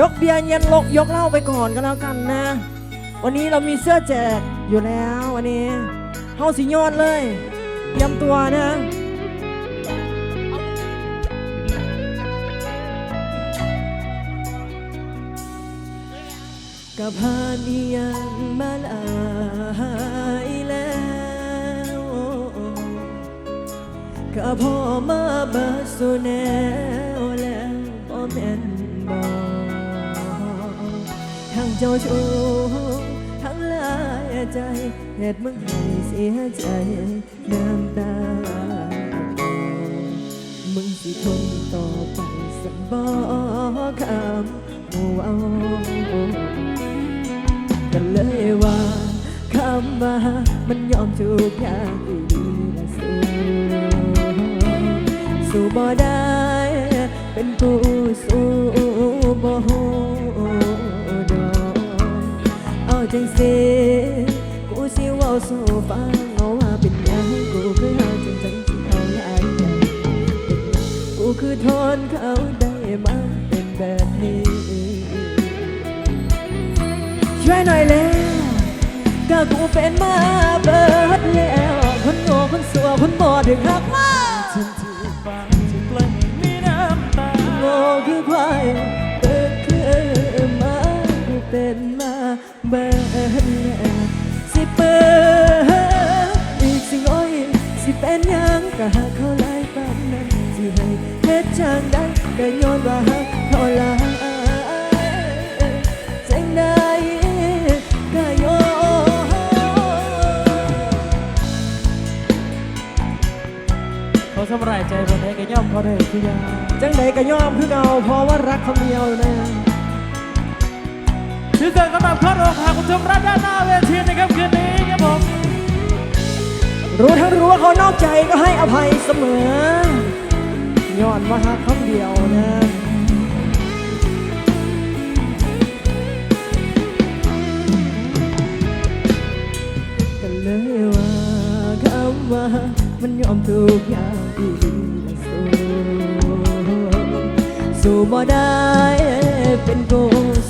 ยกเบียร์เย็นลกยกเหล้าไปก่อนก็แล้วกันนะ วันนี้เรามีเสื้อแจกอยู่แล้ววันนี้เฮาสิยอดเลยเตรียมตัวนะกับพานอียังมาลายแล้วก็พอมาบิดสุแนวแล้วบ่แม่น เจ้าชู้ทั้งหลายใจเหตุมึงให้เสียใจน้ำตา มึงสิทนต่อไปสักบ่คำโอ้เอากันเลยว่าคำว่ามันยอมทุกอย่างอีดีและสู้สู้บ่ได้เป็นผู้สู้บ่ จังสิกูสิว้าสู่ฟังเอาว่าเป็นยังกูคือหาจังจังสิเอาหลายอย่างกูคือทนเขาได้มาเป็นแบบนี้ ช่วยหน่อยแล้วก็กูเป็นมาเบิดแล้วคนโง่คนสัวคนบอดถึงหักมาฉันที่ฟังที่ปล่อยให้มีน้ำตาโง่คือควายเบิดคือมากูเป็นมา เบิดสิเปิดอีกสิโอ้อยสิเป็นยังก็หาเขาหลายปานนั้นสิให้เฮ็ดจังได้ก็ย้อนว่าหักเขาหลายจังได้ก็ย้อนเขาทำร้ายใจคนไหนก็ย่อมเขาได้ทุกอย่างจังใดก็ยอมคือเก่าเพราะว่ารักคำเดียวนะ ถือเกิดกำลังพระองหากคุณชมรัฐด้านหน้าเวทีนะครับคืนนี้ครับผม รู้ทั้งรู้ว่าเขานอกใจก็ให้อภัยเสมอย้อนว่ารักคำเดียวนะกันเลยว่าคำว่ามันยอมทุกอย่างอีหลีและสู้สู้บ่ได้เป็นกู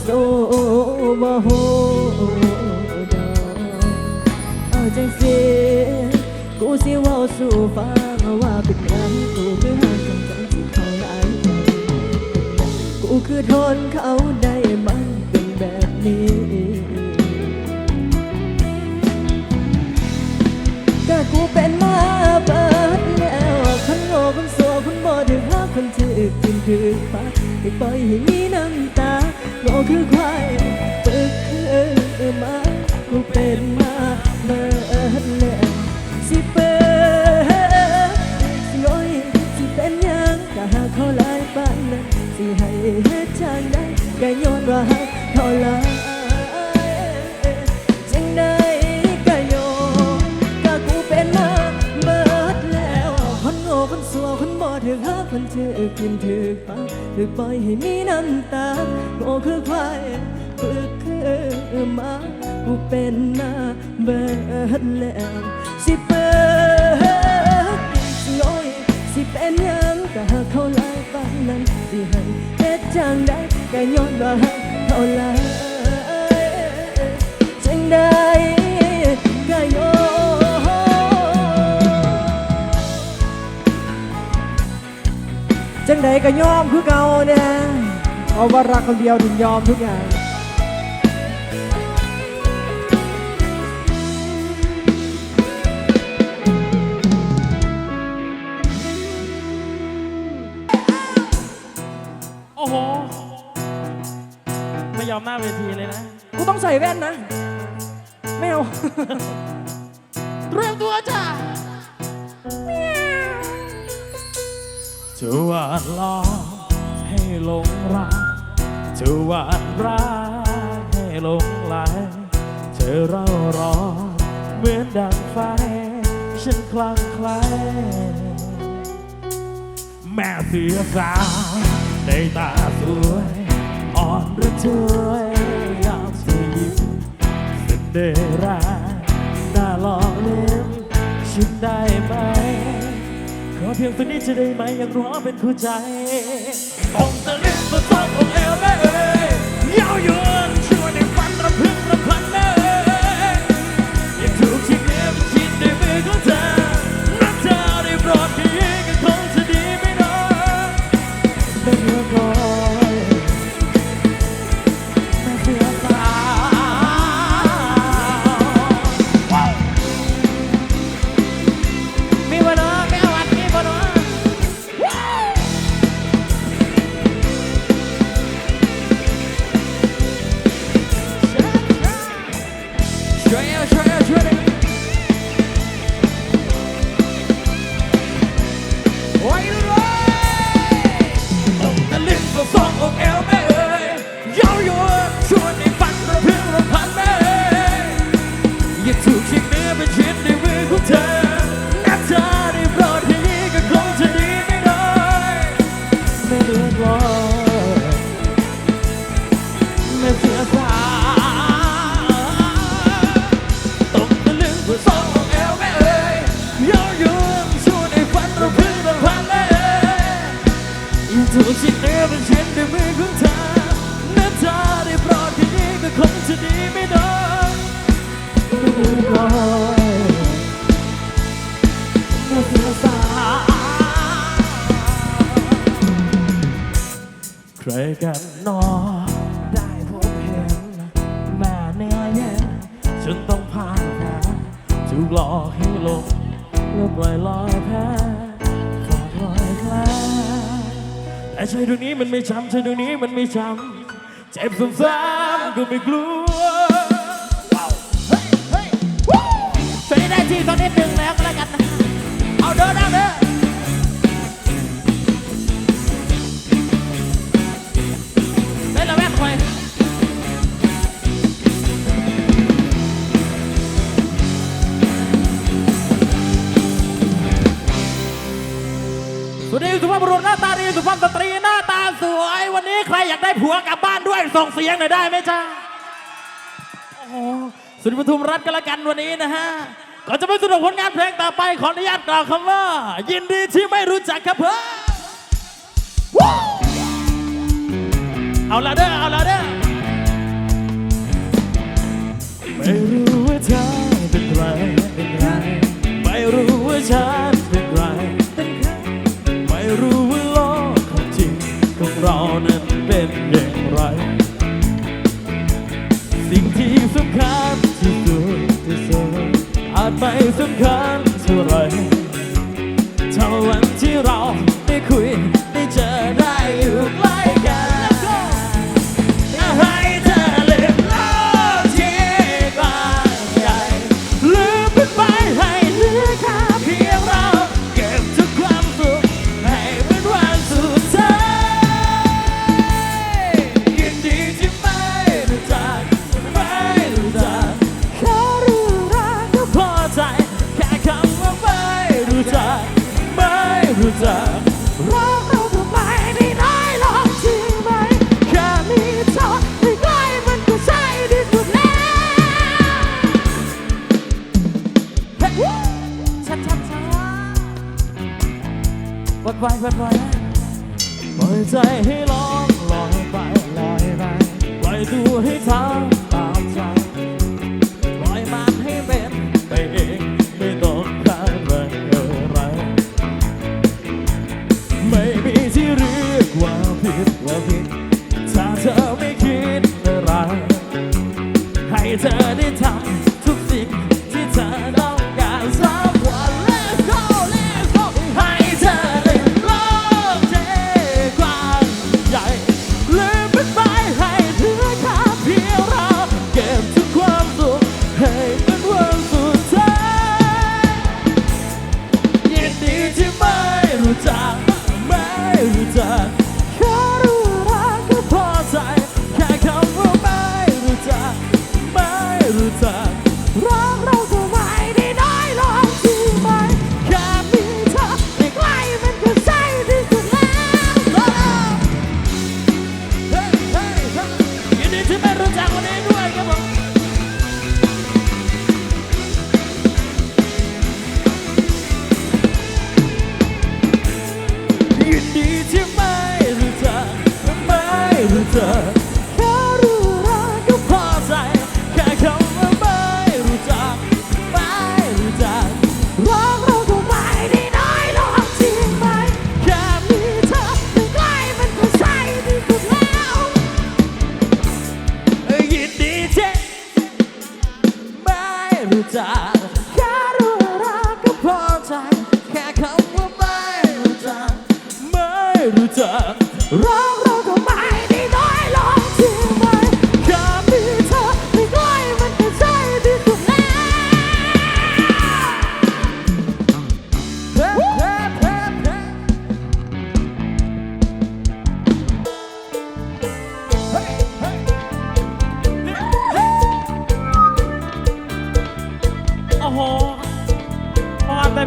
สู้ บ่โหดอกเอาจังสิกูสิเว้าสู่ฟังว่าเป็นหยังกูคือหาคำจังที่เขาหลายกูคือทนเขาได้มันเป็นแบบนี้ก็กูเป็นมาเบิดแล้วคนโง่คนสัวคนบ่ถึงหาคนถือกินถือปากให้ปล่อยให้มีน้ำตา โง่คือใควายปึกคือหมากูเป็น ก็ยอมคือเก่าเนี่ยเอาว่ารักคนเดียวถึงยอมทุกอย่างโอ้โห ไม่ยอมหน้าเวทีเลยนะ กูต้องใส่แว่นนะ ไม่เอา เตรียมตัวจ้า จะหวานล้อมให้หลงรักจะหวานรักให้หลงไหลเธอเร่าร้อนเหมือนดังไฟ ฉันคลั่งไคล้แม่เสือสาวในตาสวยอ่อนระทวยยามเธอยิ้มเสน่ห์ร้ายน่าหลอกเล่นฉันได้ไหม รอเพียงตัวนี้จะได้ไหมยังรอเป็นคู่ใจองตะลึงประสบองเอลเบ้ยาวยืน ถูกที่เอื้อเป็นชิ้นด้วมือของเธอเมื่อเธอได้โปอดที่นี่ก็คงจะดีไม่น้อยอก่อยเสียสาใครกันนอได้พบเห็นแม่เนื้อเย่ฉันต้องผ่านนะถูกหลอกให้ลงแล้วปล่อยลอยแพ้ แต่ใจตรงนี้มันไม่ช้ำใจตรงนี้มันไม่ช้ำเจ็บซ้ำๆก็ไม่กลัว ผัวกลับบ้านด้วยส่งเสียงหน่อยได้ไหมจ๊ะโอ้โหสุริปทุมรัฐกันละกันวันนี้นะฮะก่อนจะไปสนุกผลงานเพลงต่อไปขออนุญาตกล่าวคำว่า ยินดีที่ไม่รู้จักครับเพื่อนเอาละเด้อเอาละเด้อไม่รู้ว่าเธอเป็นใครเป็นใครไม่รู้ว่าฉันเป็นใครไม่รู้ว่าโลกของจริงของเรานั้น ไม่สำคัญเท่าไรเท่าวันที่เราได้คุยได้เจอได้อยู่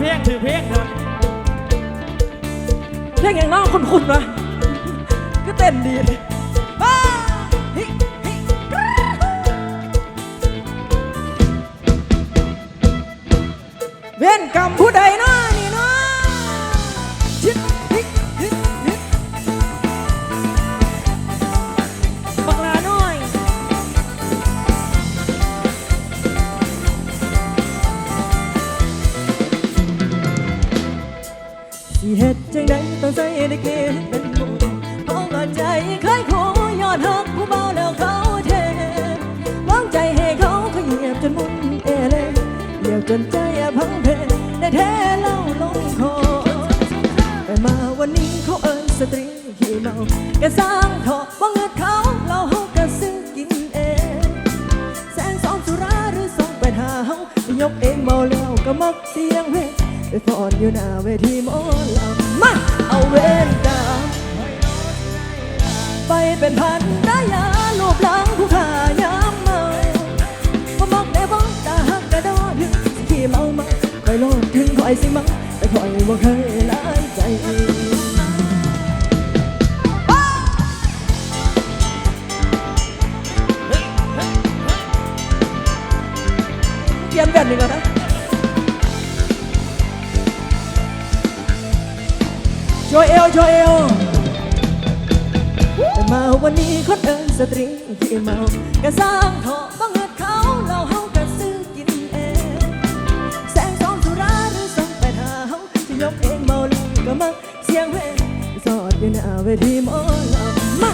เพียงถือเพียงเถอะเพลงอย่างน้องคุณๆวะก็เต้นดีเลย จนใจพังเพได้แท้เล่าลงคอแต่มาวันนี้เขาเอิญสตรีขี้เมาแกสร้างเถาะว่าเงินเขาเราเฮาก็ซื้อกินเองแสงสองสุราหรือสองไปหาเฮายกเองเมาแล้วก็มักเสียงเพลงไปพอนอยู่หน้าเวทีหมอลำมาเอาเวนกรรมไปเป็นพันรายาลูบหลังผู้ขา อยสิมาแต่คอยบ่เคยหลายใจเตรียมกันหนึ่งก่อนนะโชว์เอวโชว์เอวแต่มาวันนี้คนเอินสตรีที่เมากะสร้างเถาะ เวทีหมอลำมา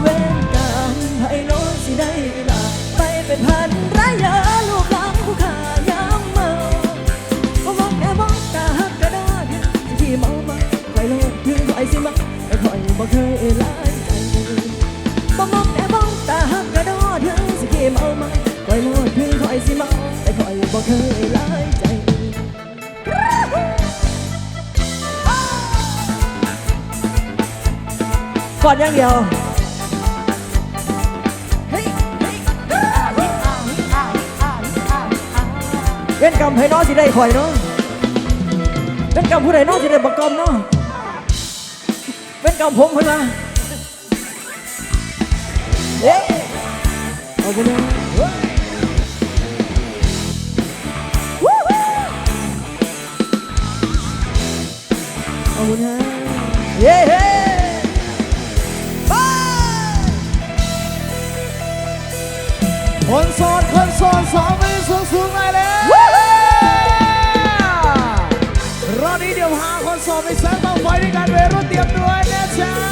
เว้นกรรมให้น้องสิได้ลาไปเป็นพันรายาลูกหลังผู้ขายามเมาบ่มองแค่มองตาหักกระดานที่เมามาคอยโลดถึงคอยสิมาแต่คอยบ่เคยลายใจบ่มองแค่มองตาหักกระดานถึงสิเมามาคอยโลดถึงคอยสิมาแต่คอยบ่เคยลายใจ ก่อนอย่างเดียวเว้นกรรมให้น้องสิได้ข่อยเนาะเว้นกรรมผู้ใดน้องสิได้บักกรรมเนาะเว้นกรรมผมเพิ่นมาเอ๊ะเอาไปเลยเอาไปเลยเย้ คนโสดคนโสดสองมือสูงสูงไปเลยรอบนี้เดี๋ยวพาคนโสดไปเสิร์ฟต้องไฟด้วยกันเวรุ่นเตรียมด้วยนะจ๊ะ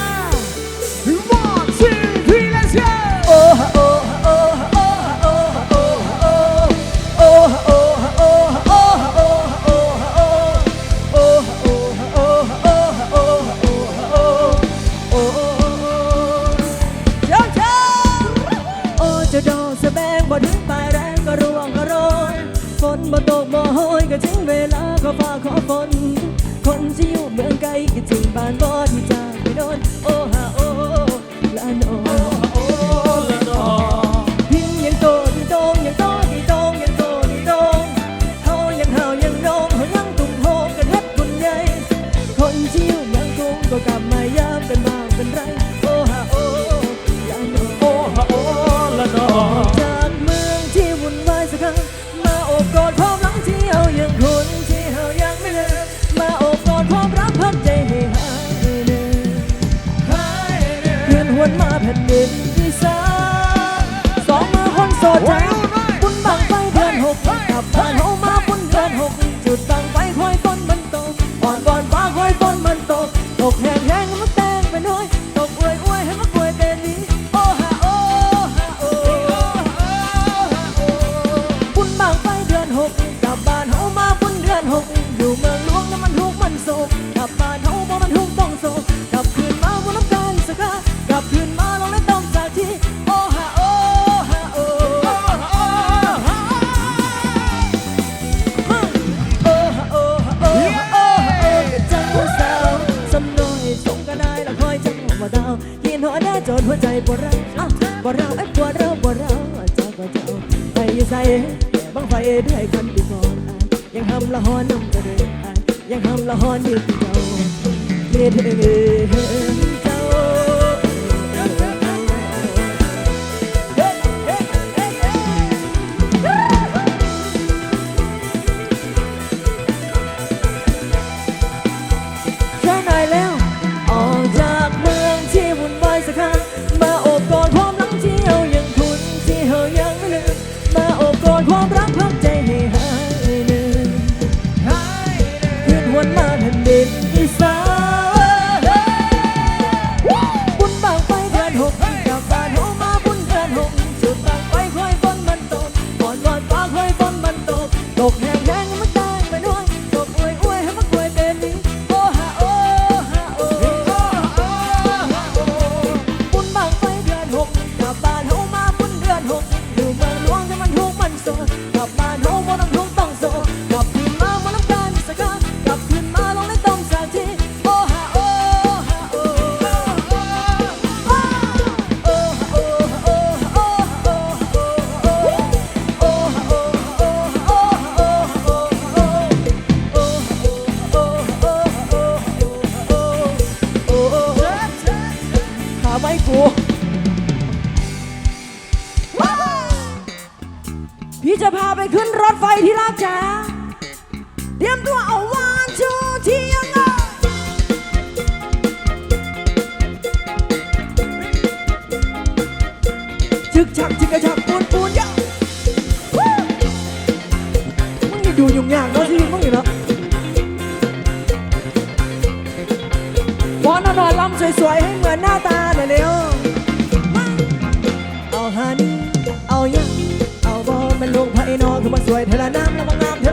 ลับบ้านเฮาบ่มันทุกข์ต้องโศกกลับคืนมาบนน้ำการสักากลับคืนมาลงในต้มจากที่โอ้ฮะโอ้ฮะโอ้โอ้ฮะโอ้ฮะโอ้ฮะโอ้ฮะโอ้กะจังผู้สาวสำน้อยส่งกันได้ละคอยจังหัวดาวยินหัวหน้าจนหัวใจปวดร้าวอ้าวปวดร้าวไอ้ปวดร้าวปวดร้าวเจ้าก็เจ้าไปอยู่ใส่แต่บังไฟด้วยคันปีก่อนอายังทำละหอนน้ำกระเด็นยังทำละหอนอยู่ที่เจ้า hey, hey, hey. สวยเธอละน้ำละมังน้ำ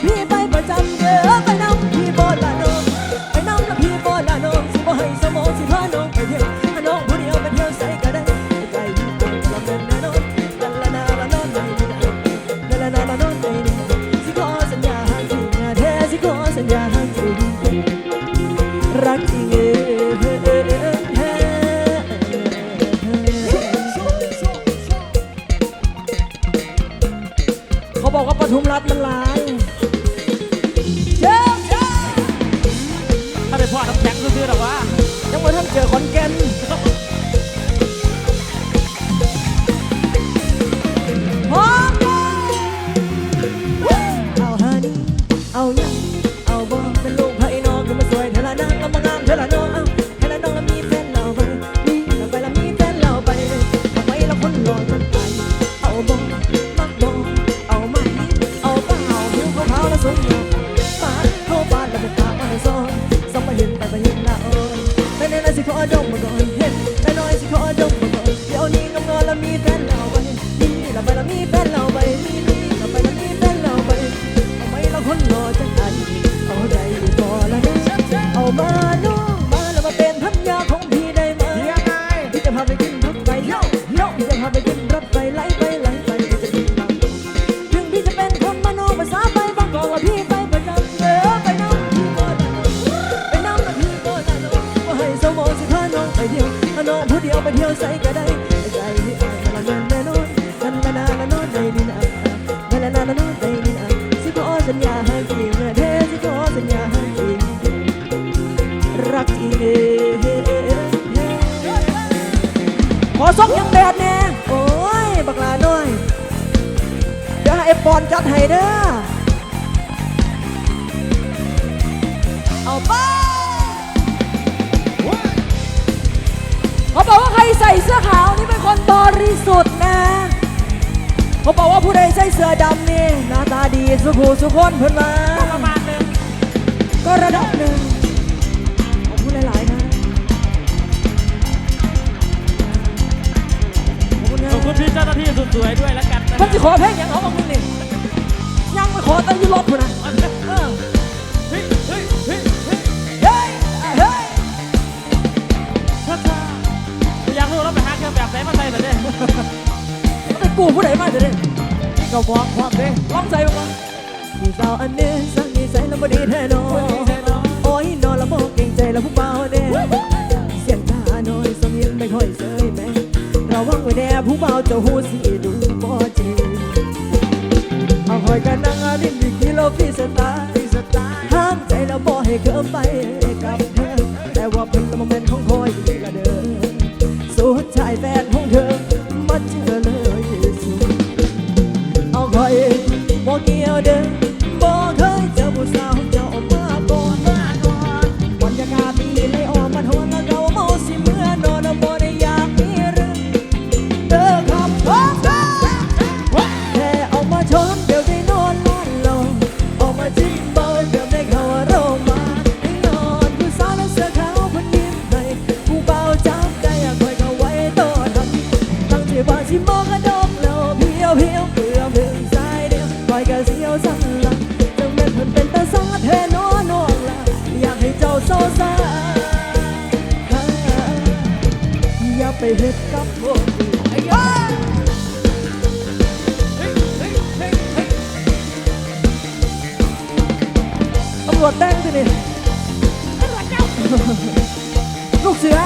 hip. เที่ยวใส่ก็ได้ใจที่อายละเนินแน่นอนฉันลนาละนอนใจดินอะละนาละนอนใจดินอะสิขอสัญญาให้จริงเด้สิขอสัญญาให้จริงรักจริงขอส่งยังแดดแน่โอ้ยบักลาน้อยเดี๋ยวให้ไอ้ปอนจัดให้เด้อเอาไป好，宝宝。 ใส่เสื้อขาวนี่เป็นคนบริสุทธิ์นะผมบอกว่าผู้ใดใส่เสื้อดำนี่หน้าตาดีสุขูสุคนเพื่อนมา เจ้าหูสีดูบ่จริงเอาหอยกันนั่งริมดีกิโลฟีสตาห้ามใจแล้วบ่ให้เกินไปกับเธอแต่ว่าเพิ่ป็ะโมเมนต์ของคอยที่กระเดินสุดชายแฟน ไปเฮ็ดกับพวกตำรวจแดงสินี่ลูกเสือ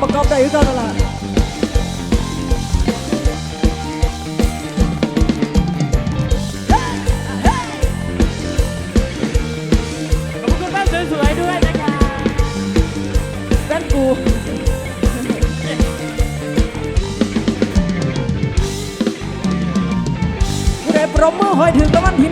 มาะกอบได้ทุกท่านละขอบคุณภาพสวยๆด้วยนะคะแว่นกูผู้ใดปรบมือหอยถึงตะวันที